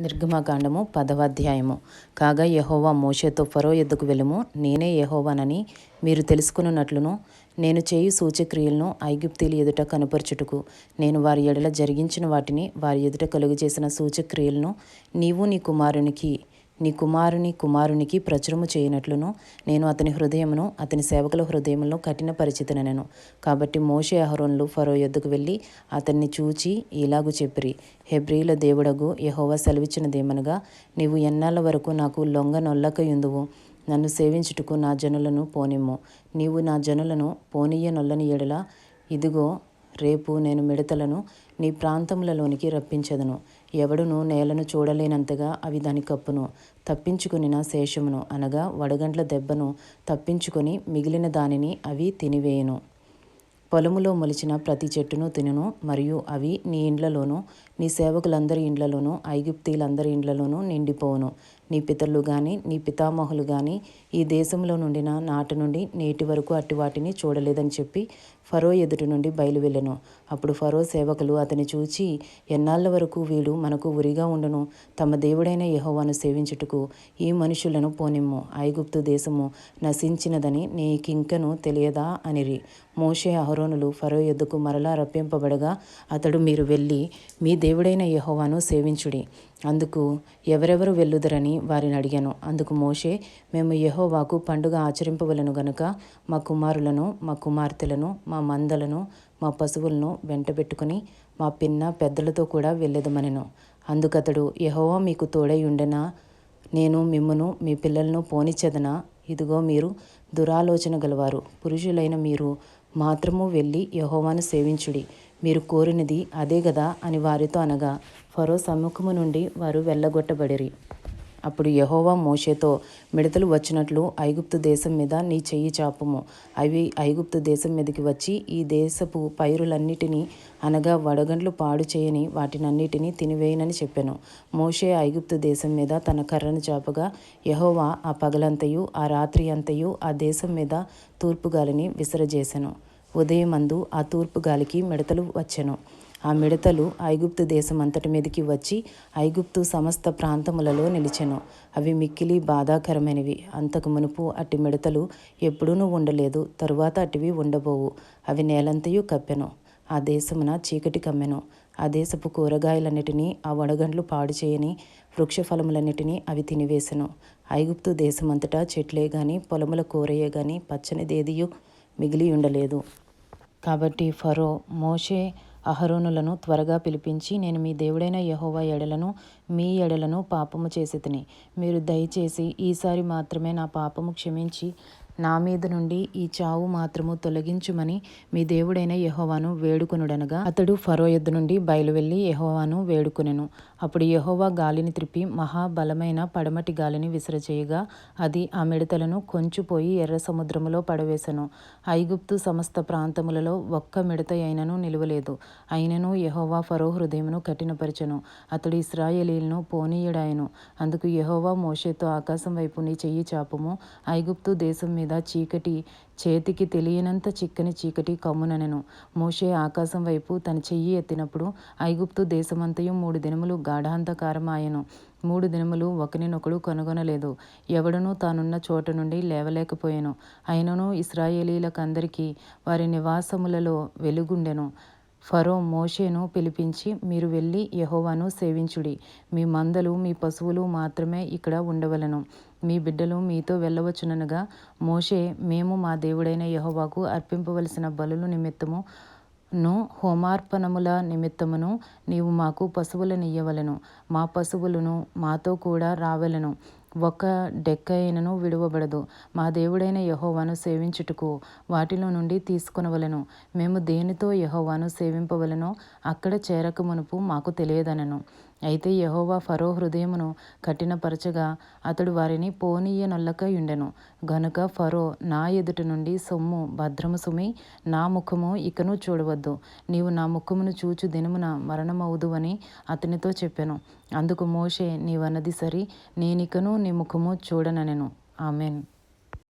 నిర్గమకాండము పదవ అధ్యాయము కాగా యహోవా మోషేతో ఫరో ఎద్దుకు వెళ్ళము. నేనే యహోవానని మీరు తెలుసుకున్నట్లును నేను చేయు సూచక్రియలను ఐగుప్తీలు ఎదుట కనుపరచుటకు నేను వారి ఎడల జరిగించిన వాటిని వారి ఎదుట కలుగు చేసిన సూచక్రియలను నీవు నీ కుమారునికి నీ కుమారుని కుమారునికి ప్రచురము చేయనట్లును నేను అతని హృదయమును అతని సేవకుల హృదయములను కఠినపరిచితనెను కాబట్టి మోషే అహరోన్లు ఫరో ఎద్దుకు వెళ్ళి అతన్ని చూచి ఇలాగు చెప్పిరి. హెబ్రియుల దేవుడగు యహోవా సెలవిచ్చినదేమనగా నీవు ఎన్నాళ్ళ వరకు నాకు లొంగ నొల్లకయుందువు? నన్ను సేవించుటకు నా జనులను పోనిమ్ము. నీవు నా జనులను పోనీయ నొల్లని ఎడల ఇదిగో రేపు నేను మిడతలను నీ ప్రాంతములలోనికి రప్పించదను. ఎవడును నేలను చూడలేనంతగా అవి దాని కప్పును తప్పించుకునిన శేషమును. అనగా వడగండ్ల దెబ్బను తప్పించుకొని మిగిలిన దానిని అవి తినివేయును. పొలములో మొలిచిన ప్రతి చెట్టును తినును మరియు అవి నీ ఇండ్లలోనూ నీ సేవకులందరి ఇండ్లలోనూ ఐగుప్తీలందరి ఇండ్లలోనూ నిండిపోవును. నీ పితరులు కానీ నీ పితామహులు కానీ ఈ దేశంలో నుండిన నాటి నుండి నేటి వరకు అట్టి వాటిని చూడలేదని చెప్పి ఫరో ఎదుటి నుండి బయలువెళ్ళెను. అప్పుడు ఫరో సేవకులు అతని చూచి ఎన్నాళ్ళ వరకు వీడు మనకు ఉరిగా ఉండును? తమ దేవుడైన యహోవాను సేవించుటకు ఈ మనుషులను పోనిమ్ము. ఐగుప్తు దేశము నశించినదని నీకింకను తెలియదా? అనిరి. మోషే అహరోనులు ఫరో ఎద్దుకు మరలా రప్పింపబడగా అతడు మీరు వెళ్ళి మీ దేవుడైన యహోవాను సేవించుడి. అందుకు ఎవరెవరు వెళ్ళుదరని వారిని అడిగాను. అందుకు మోషే మేము యహోవాకు పండుగ ఆచరింపవలను గనుక మా కుమారులను మా కుమార్తెలను మా మందలను మా పశువులను వెంటబెట్టుకుని మా పిన్న పెద్దలతో కూడా వెళ్ళదమనెను. అందుకతడు యహోవా మీకు తోడై ఉండెనా? నేను మిమ్మను మీ పిల్లలను పోనిచ్చెదనా? ఇదిగో మీరు దురాలోచన గలవారు. పురుషులైన మీరు మాత్రము వెళ్ళి యహోవాను సేవించుడి. మీరు కోరినది అదే గదా అని వారితో అనగా ఫరో సమ్ముఖము నుండి వారు వెళ్ళగొట్టబడిరి. అప్పుడు యహోవా మోషేతో మిడతలు వచ్చినట్లు ఐగుప్తు దేశం మీద నీ చెయ్యి చాపము. అవి ఐగుప్తు దేశం మీదకి వచ్చి ఈ దేశపు పైరులన్నిటినీ అనగా వడగండ్లు పాడు చేయని వాటినన్నిటినీ తినివేయనని చెప్పాను. మోషే ఐగుప్తు దేశం మీద తన కర్రను చాపగా యహోవా ఆ పగలంతయు ఆ రాత్రి అంతయు ఆ దేశం మీద తూర్పు గాలిని ఉదయమందు ఆ తూర్పు గాలికి మిడతలు వచ్చెను. ఆ మిడతలు ఐగుప్తు దేశం అంతటి మీదకి వచ్చి ఐగుప్తు సమస్త ప్రాంతములలో నిలిచెను. అవి మిక్కిలి బాధాకరమైనవి. అంతకు మునుపు అట్టి మిడతలు ఎప్పుడూనూ ఉండలేదు. తరువాత అటివి ఉండబోవు. అవి నేలంతయు కప్పెను. ఆ దేశమున చీకటి కమ్మెను. ఆ దేశపు కూరగాయలన్నిటినీ ఆ వడగండ్లు పాడు చేయని వృక్ష ఫలములన్నిటినీ అవి తినివేసెను. ఐగుప్తు దేశమంతటా చెట్లే గాని పొలముల కూరయే గాని పచ్చనిదేదియు మిగిలి ఉండలేదు కాబట్టి ఫరో మోషే అహరోనులను త్వరగా పిలిపించి నేను మీ దేవుడైన యహోవా ఎడలను మీ ఎడలను పాపము చేసి తిని మీరు దయచేసి ఈసారి మాత్రమే నా పాపము క్షమించి నా మీద నుండి ఈ చావు మాత్రము తొలగించుమని మీ దేవుడైన యహోవాను వేడుకొనుడనగా అతడు ఫరో యొద్ద నుండి బయలువెళ్ళి యెహోవాను వేడుకొనెను. అప్పుడు యహోవా గాలిని త్రిప్పి మహాబలమైన పడమటి గాలిని విసిరచేయగా అది ఆ మిడతలను కొంచుపోయి ఎర్ర సముద్రములో పడవేశను ఐగుప్తు సమస్త ప్రాంతములలో ఒక్క మిడత అయినను నిలువలేదు. అయినను యహోవా ఫరో హృదయమును కఠినపరచను. అతడు ఇస్రాయేలీలను పోనీయుడాయను. అందుకు యెహోవా మోషేతో ఆకాశం వైపు నీ చెయ్యి చాపము. ఐగుప్తు దేశం మీద చీకటి చేతికి తెలియనంత చిక్కని చీకటి కమ్ముననెను. మోషే ఆకాశం వైపు తన చెయ్యి ఎత్తినప్పుడు ఐగుప్తు దేశమంతయు మూడు దినములు గాఢాంధకారం మూడు దినములు ఒకరినొకడు కనుగొనలేదు. ఎవడనూ తానున్న చోట నుండి లేవలేకపోయాను. అయినను ఇస్రాయేలీలకందరికీ వారి నివాసములలో వెలుగుండెను. ఫరో మోషేను పిలిపించి మీరు వెళ్ళి యహోవాను సేవించుడి. మీ మందలు మీ పశువులు మాత్రమే ఇక్కడ ఉండవలను. మీ బిడ్డలు మీతో వెళ్ళవచ్చుననగా మోషే మేము మా దేవుడైన యహోవాకు అర్పింపవలసిన బలుల నిమిత్తము ను హోమార్పణముల నిమిత్తమును నీవు మాకు పశువులనియ్యవలెను మా పశువులను మాతో కూడా రావలను. ఒక డెక్కైనను విడువబడదు. మా దేవుడైన యహోవాను సేవించుటకు వాటిలో నుండి తీసుకొనవలెను. మేము దేనితో యహోవాను సేవింపవలెనో అక్కడ చేరక మునుపు మాకు తెలియదనెను. అయితే యహోవా ఫరో హృదయమును కఠినపరచగా అతడు వారిని పోనీయనొల్లకయుండెను గనుక ఫరో నా ఎదుట నుండి సొమ్ము భద్రము సుమి నా ముఖము ఇకను చూడవద్దు. నీవు నా ముఖమును చూచు దినమున మరణమవుదువని అతనితో చెప్పాను. అందుకు మోషే నీవన్నది సరి నేనికను నీ ముఖము చూడననెను. ఆమెన్.